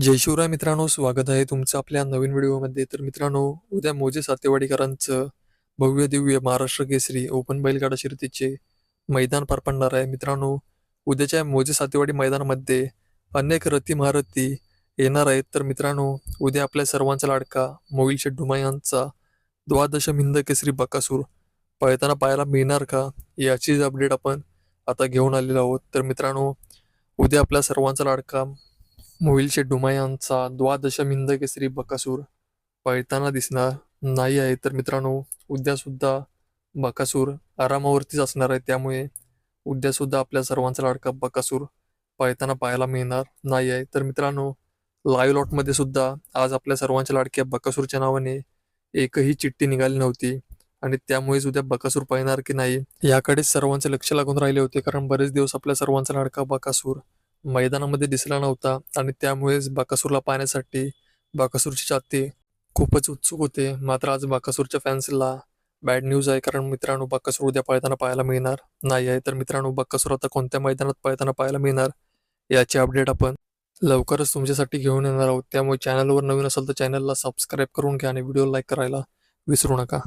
जय शिवराय मित्रांनो स्वागत आहे तुमचं आपल्या नवीन व्हिडिओमध्ये. तर मित्रांनो उद्या मोजे सातेवाडीकरांचं भव्य दिव्य महाराष्ट्र केसरी ओपन बैलगाडा शर्यतीचे मैदान पार पडणार आहे. मित्रांनो उद्याच्या मोजे सातेवाडी मैदानामध्ये अनेक रथी महारथी येणार आहेत. तर मित्रांनो उद्या आपल्या सर्वांचा लाडका मोईल शेड्डुमा यांचा द्वादश हिंद केसरी बकासूर पळताना पाहायला मिळणार का याचीच अपडेट आपण आता घेऊन आलेलो आहोत. तर मित्रांनो उद्या आपल्या सर्वांचा लाडका मोहिल डुमायांचा यांचा द्वादश मिंद केसरी बकासूर पळताना दिसणार नाही आहे. तर मित्रांनो उद्या सुद्धा बकासूर आरामावरतीच असणार आहे. त्यामुळे उद्या सुद्धा आपल्या सर्वांचा लाडका बकासूर पळताना पाहायला मिळणार नाही आहे. तर मित्रांनो लाईव्ह लॉटमध्ये सुद्धा आज आपल्या सर्वांच्या लाडक्या बकासूरच्या नावाने एकही चिठ्ठी निघाली नव्हती. आणि त्यामुळेच उद्या बकासूर पाहणार की नाही याकडे सर्वांचे लक्ष लागून राहिले होते. कारण बरेच दिवस आपल्या सर्वांचा लाडका बकासूर मैदानामध्ये दिसला नव्हता आणि त्यामुळेच बाकासूरला पाहण्यासाठी बाकासूरचे चाहते खूपच उत्सुक होते. मात्र आज बाकासूरच्या फॅन्सला बॅड न्यूज आहे कारण मित्रांनो बाकासूर उद्या पळताना पाहायला मिळणार नाही आहे. तर मित्रांनो बाकासूर आता कोणत्या मैदानात पळताना पाहायला मिळणार याची अपडेट आपण लवकरच तुमच्यासाठी घेऊन येणार आहोत. त्यामुळे चॅनलवर नवीन असेल तर चॅनलला सबस्क्राईब करून घ्या आणि व्हिडिओ लाईक करायला विसरू नका.